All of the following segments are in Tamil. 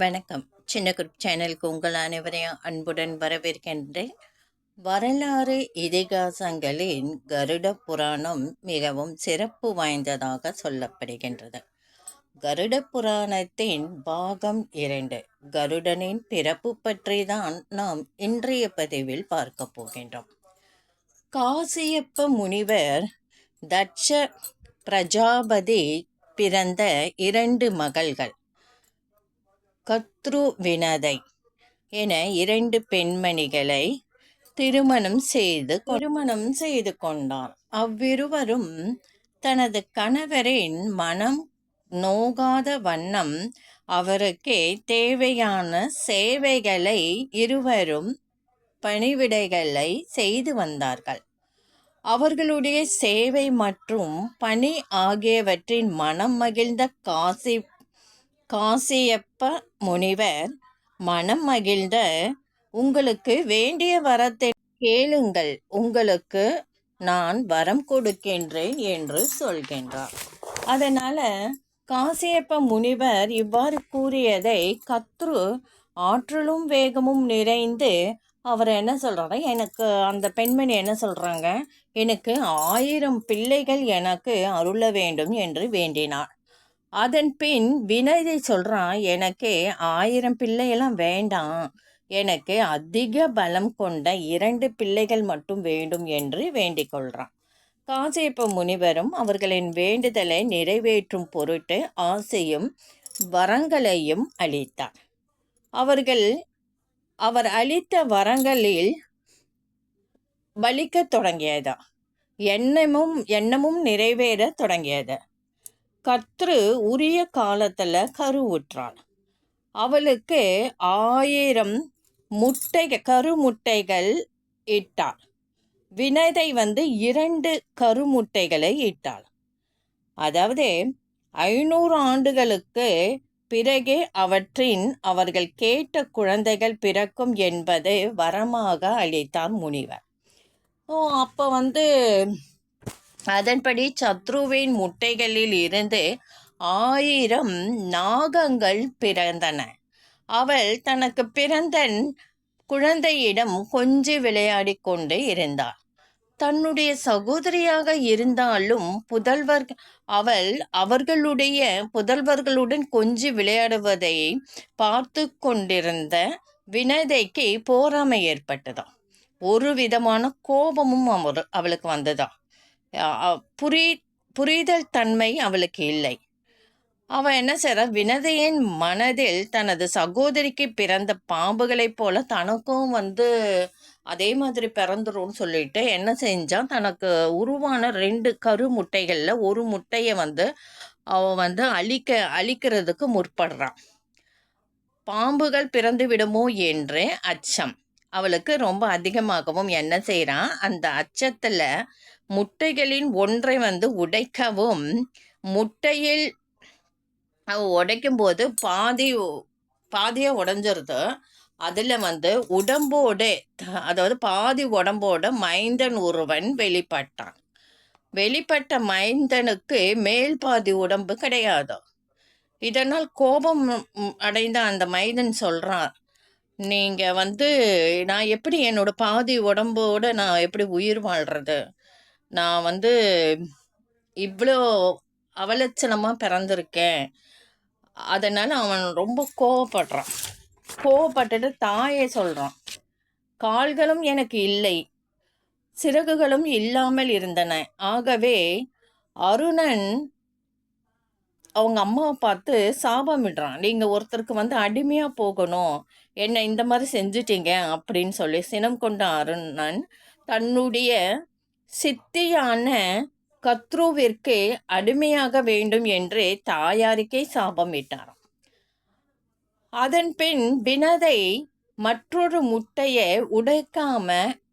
வணக்கம். சின்ன குரூப் சேனலுக்கு உங்கள் அனைவரையும் அன்புடன் வரவேற்கின்றேன். வரலாறு இதிகாசங்களின் கருட புராணம் மிகவும் சிறப்பு வாய்ந்ததாக சொல்லப்படுகின்றது. கருட புராணத்தின் பாகம் இரண்டு. கருடனின் பிறப்பு பற்றி தான் நாம் இன்றைய பதிவில் பார்க்க போகின்றோம். காசியப்ப முனிவர் தட்ச பிரஜாபதி பிறந்த இரண்டு மகள்கள். கத்ரு வினதை என இரண்டு பெண்மணிகளை திருமணம் செய்து திருமணம் செய்து கொண்டார். அவ்விருவரும் தனது கணவரின் மனம் நோகாத வண்ணம் அவருக்கு தேவையான சேவைகளை இருவரும் பணிவிடைகளை செய்து வந்தார்கள். அவர்களுடைய சேவை மற்றும் பணி ஆகியவற்றின் மனம் மகிழ்ந்த காசி காசியப்ப முனிவர் மனம் மகிழ்ந்த உங்களுக்கு வேண்டிய வரத்தை கேளுங்கள் உங்களுக்கு நான் வரம் கொடுக்கின்றேன் என்று சொல்கின்றார். அதனால காசியப்ப முனிவர் இவ்வாறு கூறியதை கத்ரு ஆற்றலும் வேகமும் நிறைந்து அவர் என்ன சொல்கிறார் எனக்கு அந்த பெண்மணி என்ன சொல்கிறாங்க எனக்கு ஆயிரம் பிள்ளைகள் எனக்கு அருள வேண்டும் என்று வேண்டினார். அதன் பின் வினதை சொல்கிறான் எனக்கு ஆயிரம் பிள்ளையெல்லாம் வேண்டாம். எனக்கு அதிக பலம் கொண்ட இரண்டு பிள்ளைகள் மட்டும் வேண்டும் என்று வேண்டிக் கொள்கிறான் காசியப்ப முனிவரும் அவர்களின் வேண்டுதலை நிறைவேற்றும் பொருட்டு ஆசையும் வரங்களையும் அளித்தார். அவர்கள் அவர் அளித்த வரங்களில் பலிக்கத் தொடங்கியதா? எண்ணமும் எண்ணமும் நிறைவேற தொடங்கியது. கத்ரு உரிய காலத்தில் கருவுற்றாள் அவளுக்கு ஆயிரம் முட்டை கருமுட்டைகள் இட்டாள் வினதை வந்து இரண்டு கருமுட்டைகளை இட்டாள். அதாவது ஐநூறு ஆண்டுகளுக்கு பிறகே அவற்றின் அவர்கள் கேட்ட குழந்தைகள் பிறக்கும் என்பது வரமாக அளித்தார் முனிவர். அப்போ வந்து அதன்படி சத்ருவின் முட்டைகளில் இருந்து ஆயிரம் நாகங்கள் பிறந்தன. அவள் தனக்கு பிறந்த குழந்தையிடம் கொஞ்சி விளையாடி கொண்டு இருந்தாள். தன்னுடைய சகோதரியாக இருந்தாலும் புதல்வர் அவள் அவர்களுடைய புதல்வர்களுடன் கொஞ்சி விளையாடுவதை பார்த்து கொண்டிருந்த வினதைக்கு போராமை ஏற்பட்டதாம். ஒரு விதமான கோபமும் அவர் அவளுக்கு வந்ததாம். புரி புரிதல் தன்மை அவளுக்கு இல்லை. அவள் என்ன செய்ற? வினதையின் மனதில் தனது சகோதரிக்கு பிறந்த பாம்புகளைப் போல தனக்கும் வந்து அதே மாதிரி பிறந்துரும்னு சொல்லிட்டு என்ன செஞ்சான் தனக்கு உருவான ரெண்டு கரு முட்டைகளில் ஒரு முட்டையை வந்து அவன் வந்து அழிக்க அழிக்கிறதுக்கு முற்படுறான் பாம்புகள் பிறந்து விடுமோ என்று அச்சம். அவளுக்கு ரொம்ப அதிகமாகவும் என்ன செய்கிறான் அந்த அச்சத்தில் முட்டைகளின் ஒன்றை வந்து உடைக்கவும் முட்டையில் அவ உடைக்கும் போது பாதி பாதியாக உடஞ்சிருது. அதில் வந்து உடம்போட அதாவது பாதி உடம்போட மைந்தன் ஒருவன் வெளிப்பட்டான். வெளிப்பட்ட மைந்தனுக்கு மேல் பாதி உடம்பு கிடையாது. இதனால் கோபம் அடைந்த அந்த மைந்தன் சொல்கிறான் நீங்கள் வந்து நான் எப்படி என்னோட பாதி உடம்போடு நான் எப்படி உயிர் வாழ்கிறது நான் வந்து இவ்வளோ அவலட்சணமாக பிறந்திருக்கேன். அதனால் அவன் ரொம்ப கோவப்படுறான். கோவப்பட்டுட்டு தாயே சொல்கிறான் கால்களும் எனக்கு இல்லை. சிறகுகளும் இல்லாமல் இருந்தன. ஆகவே அருணன் அவங்க அம்மாவை பார்த்து சாபமிடுறான் நீங்கள் ஒருத்தருக்கு வந்து அடிமையாக போகணும். என்ன இந்த மாதிரி செஞ்சிட்டீங்க அப்படின்னு சொல்லி சினம் கொண்ட அருணன் தன்னுடைய சித்தியான கத்ருவிற்கு அடிமையாக வேண்டும் என்று தாயாருக்கே சாபமிட்டாராம் அதன் பின் வினதை மற்றொரு முட்டையை உடைக்காம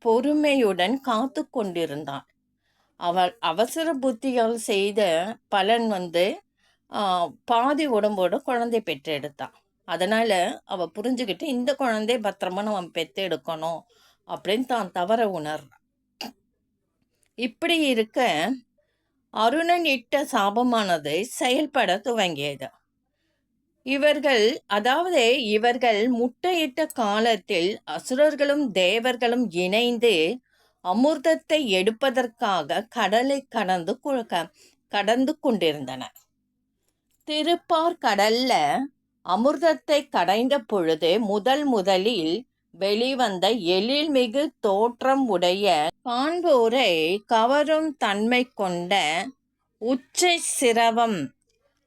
பொறுமையுடன் காத்து கொண்டிருந்தான். அவள் அவசர புத்தியால் செய்த பலன் வந்து பாதி உடம்போட குழந்தை பெற்றெடுத்தான். அதனால் அவள் புரிஞ்சுக்கிட்டு இந்த குழந்தை பத்திரமா நம்ம பெற்று எடுக்கணும் அப்படின்னு தான் தவற உணர்றான் இப்படி இருக்க அருணன் இட்ட சாபமானது செயல்பட துவங்கியது. இவர்கள் அதாவது இவர்கள் முட்டையிட்ட காலத்தில் அசுரர்களும் தேவர்களும் இணைந்து அமிர்தத்தை எடுப்பதற்காக கடலை கடந்து க- கடந்து கொண்டிருந்தனர். திருப்பார் கடல்ல அமிர்தத்தை கடைந்த பொழுது முதல் முதலில் வெளிவந்த எழில்மிகு தோற்றம் உடைய காண்போரை கவரும் தன்மை கொண்ட உச்சை சிரவம்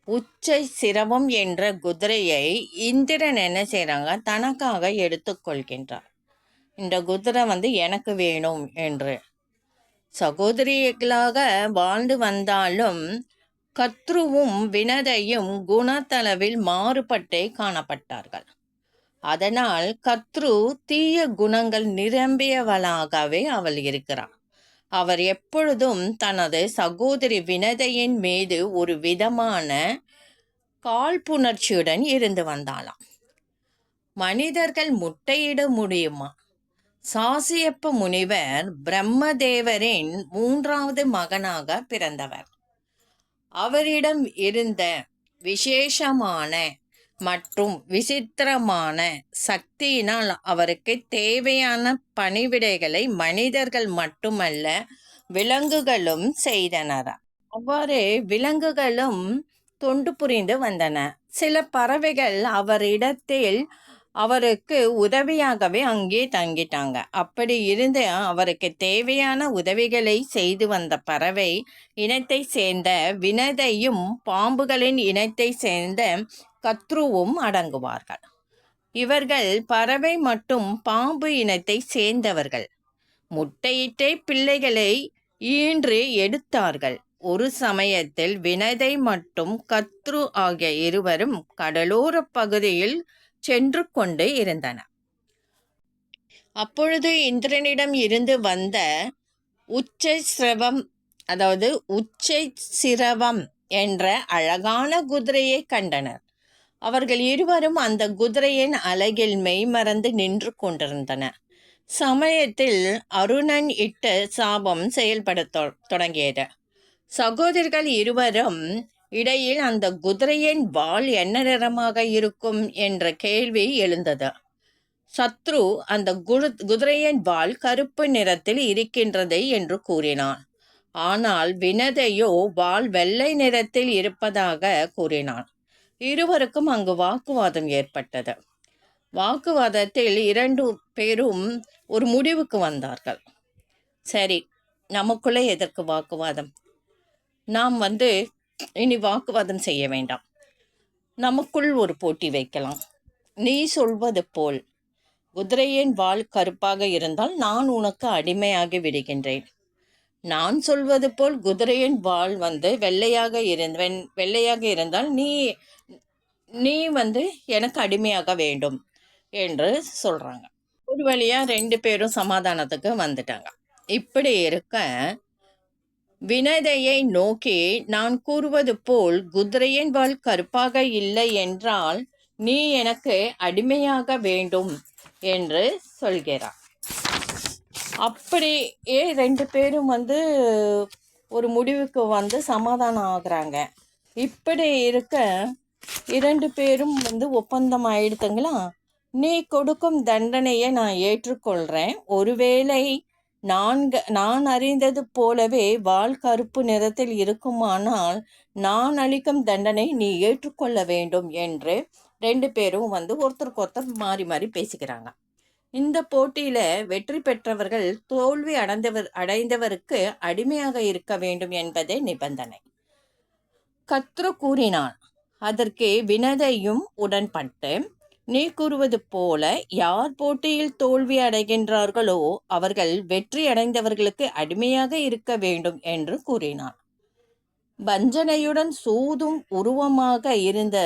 உச்சை சிரவம் என்ற குதிரையை இந்திரன் என்ன செய்கிறாங்க தனக்காக எடுத்துக்கொள்கின்றார் இந்த குதிரை வந்து எனக்கு வேணும் என்று. சகோதரிகளாக வாழ்ந்து வந்தாலும் கத்ருவும் வினதையும் குணத்தளவில் மாறுபட்டே காணப்பட்டார்கள். அதனால் கத்ரு தீய குணங்கள் நிரம்பியவளாகவே அவள் இருக்கிறாள். அவர் எப்பொழுதும் தனது சகோதரி வினதையின் மீது ஒரு விதமான காழ்ப்புணர்ச்சியுடன் இருந்து வந்தாளாம். மனிதர்கள் முட்டையிட முடியுமா? சாசியப்ப முனிவர் பிரம்மதேவரின் மூன்றாவது மகனாக பிறந்தவர். அவரிடம் இருந்த விசேஷமான மற்றும் விசித்திரமான சக்தியினால் அவருக்கு தேவையான பணிவிடைகளை மனிதர்கள் மட்டுமல்ல விலங்குகளும் செய்தனர். அவ்வாறு விலங்குகளும் தொண்டு புரிந்து வந்தன. சில பறவைகள் அவரிடத்தில் அவருக்கு உதவியாகவே அங்கே தங்கிட்டாங்க. அப்படி இருந்து அவருக்கு தேவையான உதவிகளை செய்து வந்த பறவை இனத்தை சேர்ந்த வினதையும் பாம்புகளின் இனத்தை சேர்ந்த கத்ருவும் அடங்குவார்கள். இவர்கள் பறவை மற்றும் பாம்பு இனத்தை சேர்ந்தவர்கள். முட்டையிட்டே பிள்ளைகளை ஈன்று எடுத்தார்கள். ஒரு சமயத்தில் வினதை மற்றும் கத்ரு ஆகிய இருவரும் கடலோரப் பகுதியில் சென்று கொண்டு இருந்தன. அப்பொழுது இந்திரனிடம் இருந்து வந்த உச்சை சிரவம் அதாவது உச்சை சிரவம் என்ற அழகான குதிரையை கண்டனர். அவர்கள் இருவரும் அந்த குதிரையின் அழகில் மெய்மறந்து நின்று கொண்டிருந்தனர் சமயத்தில் அருணன் இட்ட சாபம் செயல்பட தொ- தொடங்கியது. சகோதரர்கள் இருவரும் இடையில் அந்த குதிரையின் வால் என்ன நிறமாக இருக்கும் என்ற கேள்வி எழுந்தது. சத்ரு அந்த குரு குதிரையின் வால் கருப்பு நிறத்தில் இருக்கின்றது என்று கூறினான். ஆனால் வினதையோ வால் வெள்ளை நிறத்தில் இருப்பதாக கூறினான். இருவருக்கும் அங்கு வாக்குவாதம் ஏற்பட்டது. வாக்குவாதத்தில் இரண்டு பேரும் ஒரு முடிவுக்கு வந்தார்கள். சரி நமக்குள்ளே எதற்கு வாக்குவாதம்? நாம் வந்து இனி வாக்குவாதம் செய்ய வேண்டாம். நமக்குள் ஒரு போட்டி வைக்கலாம். நீ சொல்வது போல். குதிரையின் வால் கருப்பாக இருந்தால் நான் உனக்கு அடிமையாகி விடுகின்றேன். நான் சொல்வது போல் குதிரையின் வால் வந்து வெள்ளையாக இருந்த வெள்ளையாக இருந்தால் நீ நீ வந்து எனக்கு அடிமையாக வேண்டும் என்று சொல்கிறாங்க ஒரு வழியாக ரெண்டு பேரும் சமாதானத்துக்கு வந்துட்டாங்க. இப்படி இருக்க வினதையை நோக்கி நான் கூறுவது போல் குதிரையின் வால் கருப்பாக இல்லை என்றால் நீ எனக்கு அடிமையாக வேண்டும் என்று சொல்கிறார். அப்படியே ரெண்டு பேரும் வந்து ஒரு முடிவுக்கு வந்து சமாதானம் ஆகுறாங்க. இப்படி இருக்க இரண்டு பேரும் வந்து ஒப்பந்தம் ஆயிடுத்துங்களா நீ கொடுக்கும் தண்டனையை நான் ஏற்றுக்கொள்கிறேன் ஒருவேளை நான் நான் அறிந்தது போலவே வால் கருப்பு நிறத்தில் இருக்குமானால் நான் அளிக்கும் தண்டனை நீ ஏற்றுக்கொள்ள வேண்டும் என்று ரெண்டு பேரும் வந்து ஒருத்தருக்கு ஒருத்தர் மாறி மாறி பேசிக்கிறாங்க. இந்த போட்டியில் வெற்றி பெற்றவர்கள் தோல்வி அடைந்தவர் அடைந்தவருக்கு அடிமையாக இருக்க வேண்டும் என்பதே நிபந்தனை. கத்ரு கூறினான் அதற்கு வினதையும் உடன்பட்டு நீ கூறுவது போல யார் போட்டியில் தோல்வி அடைகின்றார்களோ அவர்கள் வெற்றி அடைந்தவர்களுக்கு அடிமையாக இருக்க வேண்டும் என்று கூறினார் வஞ்சனையுடன் சூதும் உருவமாக இருந்த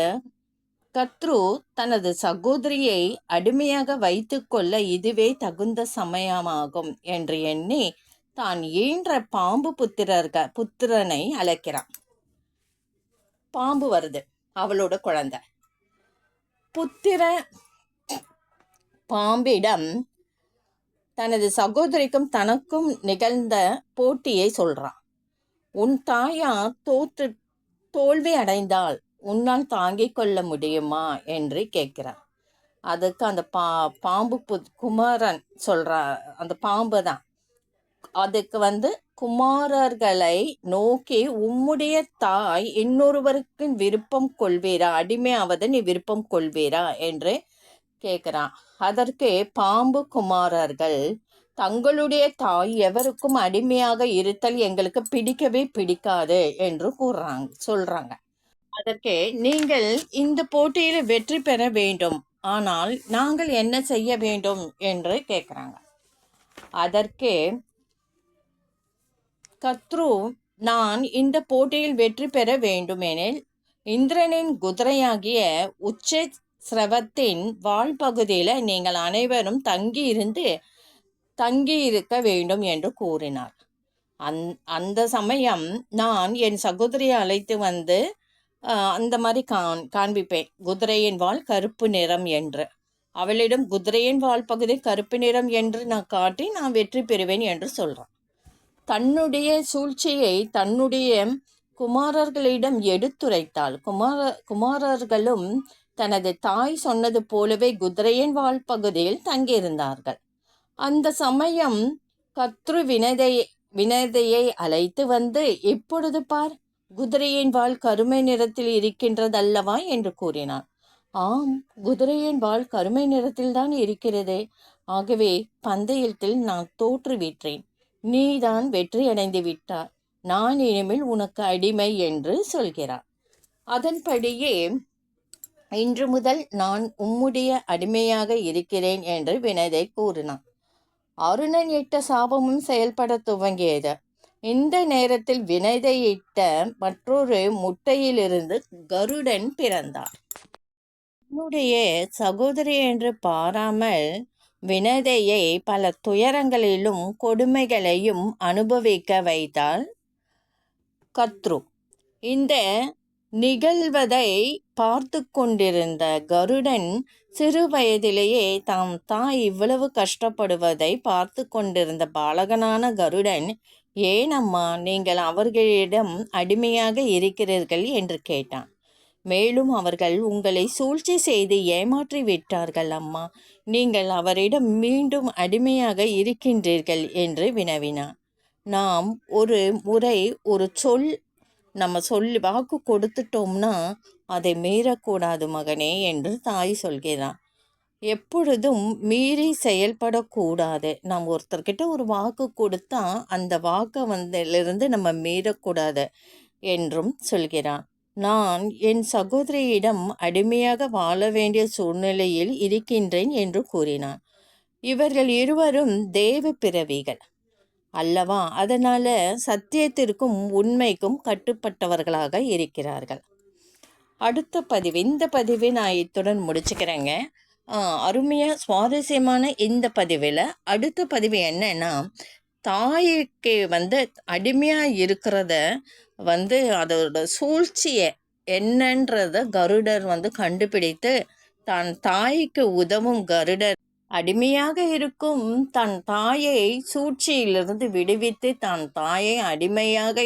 கத்ரு தனது சகோதரியை அடிமையாக வைத்துக்கொள்ள இதுவே தகுந்த சமயமாகும் என்று எண்ணி தான் ஈன்ற பாம்பு புத்திரர்கள் புத்திரனை அழைக்கிறான். பாம்பு வருது அவளோட குழந்தை. புத்திர பாம்பிடம் தனது சகோதரிக்கும் தனக்கும் நிகழ்ந்த போட்டியை சொல்றான். உன் தாயார் தோற்று தோல்வி அடைந்தால் உன்னால் தாங்கிக் கொள்ள முடியுமா? என்று கேட்கிறான். அதுக்கு அந்த பா பாம்பு பு குமாரன் சொல்கிறா அந்த பாம்பு தான். அதுக்கு வந்து குமாரர்களை நோக்கி உம்முடைய தாய் இன்னொருவருக்கு விருப்பம் கொள்வீரா? அடிமையாவது நீ விருப்பம் கொள்வீரா? என்று கேட்குறான். அதற்கு பாம்பு குமாரர்கள் தங்களுடைய தாய் எவருக்கும் அடிமையாக இருத்தல் எங்களுக்கு பிடிக்கவே பிடிக்காது என்று கூறுறாங்க சொல்றாங்க. அதற்கு நீங்கள் இந்த போட்டியில் வெற்றி பெற வேண்டும். ஆனால் நாங்கள் என்ன செய்ய வேண்டும்? என்று கேட்குறாங்க. அதற்கு கத்ரு நான் இந்த போட்டியில் வெற்றி பெற வேண்டுமெனில் இந்திரனின் குதிரையாகிய உச்ச சிரவத்தின் வால் பகுதியில் நீங்கள் அனைவரும் தங்கி இருந்து தங்கி இருக்க வேண்டும் என்று கூறினார். அந் அந்த சமயம் நான் என் சகோதரியை அழைத்து வந்து அந்த மாதிரி காண் காண்பிப்பேன். குதிரையின் வால் கருப்பு நிறம் என்று. அவளிடம் குதிரையின் வால் பகுதி கருப்பு நிறம் என்று நான் காட்டி நான் வெற்றி பெறுவேன் என்று சொல்கிறான் தன்னுடைய சூழ்ச்சியை தன்னுடைய குமாரர்களிடம் எடுத்துரைத்தாள். குமார குமாரர்களும் தனது தாய் சொன்னது போலவே குதிரையின் வாழ் பகுதியில் தங்கியிருந்தார்கள். அந்த சமயம் கத்ரு வினதை வினதையை அழைத்து வந்து இப்பொழுது பார் குதிரையின் வாழ் கருமை நிறத்தில் இருக்கின்றதல்லவா? என்று கூறினார். ஆம் குதிரையின் வாழ் கருமை நிறத்தில்தான் இருக்கிறதே. ஆகவே பந்தயத்தில் நான் தோற்றுவிட்டேன் நீதான் வெற்றியடைந்து விட்டார் நான் இனிமேல் உனக்கு அடிமை என்று சொல்கிறார். அதன்படியே இன்று முதல் நான் உம்முடைய அடிமையாக இருக்கிறேன் என்று வினதை கூறினான். அருணன் இட்ட சாபமும் செயல்பட துவங்கியது. இந்த நேரத்தில் வினதையிட்ட மற்றொரு முட்டையிலிருந்து கருடன் பிறந்தார். உன்னுடைய சகோதரி என்று பாராமல் வினதையை பல துயரங்களிலும் கொடுமைகளையும் அனுபவிக்க வைத்தால் கத்ரு. இந்த நிகழ்வதை பார்த்து கொண்டிருந்த கருடன் சிறு வயதிலேயே தாம் தாய் இவ்வளவு கஷ்டப்படுவதை பார்த்து கொண்டிருந்த பாலகனான கருடன் ஏனம்மா நீங்கள் அவர்களிடம் அடிமையாக இருக்கிறீர்கள்? என்று கேட்டான். மேலும் அவர்கள் உங்களை சூழ்ச்சி செய்து ஏமாற்றி விட்டார்கள் அம்மா. நீங்கள் அவரிடம் மீண்டும் அடிமையாக இருக்கின்றீர்கள் என்று வினவினார். நாம் ஒரு முறை ஒரு சொல் நம்ம சொல்லி வாக்கு கொடுத்துட்டோம்னா அதை மீறக்கூடாது மகனே என்று தாய் சொல்கிறான் எப்பொழுதும் மீறி செயல்படக்கூடாது. நாம் ஒருத்தர்கிட்ட ஒரு வாக்கு கொடுத்தா அந்த வாக்கை வந்திலிருந்து நம்ம மீறக்கூடாது என்றும் சொல்கிறான் நான் என் சகோதரியிடம் அடிமையாக வாழ வேண்டிய சூழ்நிலையில் இருக்கின்றேன் என்று கூறினான். இவர்கள் இருவரும் தேவ பிறவிகள். அல்லவா அதனால் சத்தியத்திற்கும் உண்மைக்கும் கட்டுப்பட்டவர்களாக இருக்கிறார்கள். அடுத்த பதிவு இந்த பதிவை நான் இத்துடன் முடிச்சுக்கிறேங்க. அருமையாக சுவாரஸ்யமான இந்த பதிவில் அடுத்த பதிவு என்னன்னா தாய்க்கு வந்து அடிமையாக இருக்கிறத வந்து அதோட சூழ்ச்சியை என்னன்றத கருடர் வந்து கண்டுபிடித்து தன் தாய்க்கு உதவும் கருடர் அடிமையாக இருக்கும் தன் தாயை சூழ்ச்சியிலிருந்து விடுவித்து தன் தாயை அடிமையாக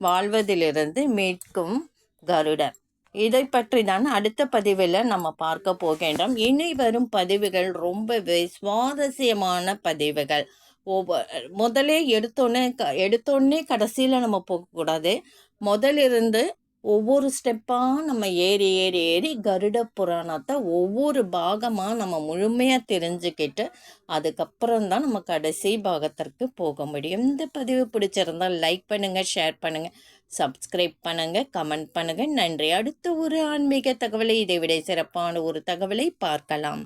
வாழ்வதிலிருந்து மீட்கும் கருடர். இதை பற்றி தான் அடுத்த பதிவில் நம்ம பார்க்க போகின்றோம். இனி வரும் பதிவுகள் ரொம்ப சுவாரஸ்யமான பதிவுகள். ஒவ்வொரு முதலே எடுத்தோன்னே எடுத்தோடனே கடைசியில் நம்ம போகக்கூடாது முதலிருந்து ஒவ்வொரு ஸ்டெப்பாக நம்ம ஏறி ஏறி ஏறி கருட புராணத்தை ஒவ்வொரு பாகமாக நம்ம முழுமையாக தெரிஞ்சுக்கிட்டு அதுக்கப்புறம் தான் நம்ம கடைசி பாகத்திற்கு போக முடியும். இந்த பதிவு பிடிச்சிருந்தால் லைக் பண்ணுங்கள் ஷேர் பண்ணுங்கள் சப்ஸ்கிரைப் பண்ணுங்கள் கமெண்ட் பண்ணுங்கள் நன்றி. அடுத்த ஒரு ஆன்மீக தகவலை இதை விட சிறப்பான ஒரு தகவலை பார்க்கலாம்.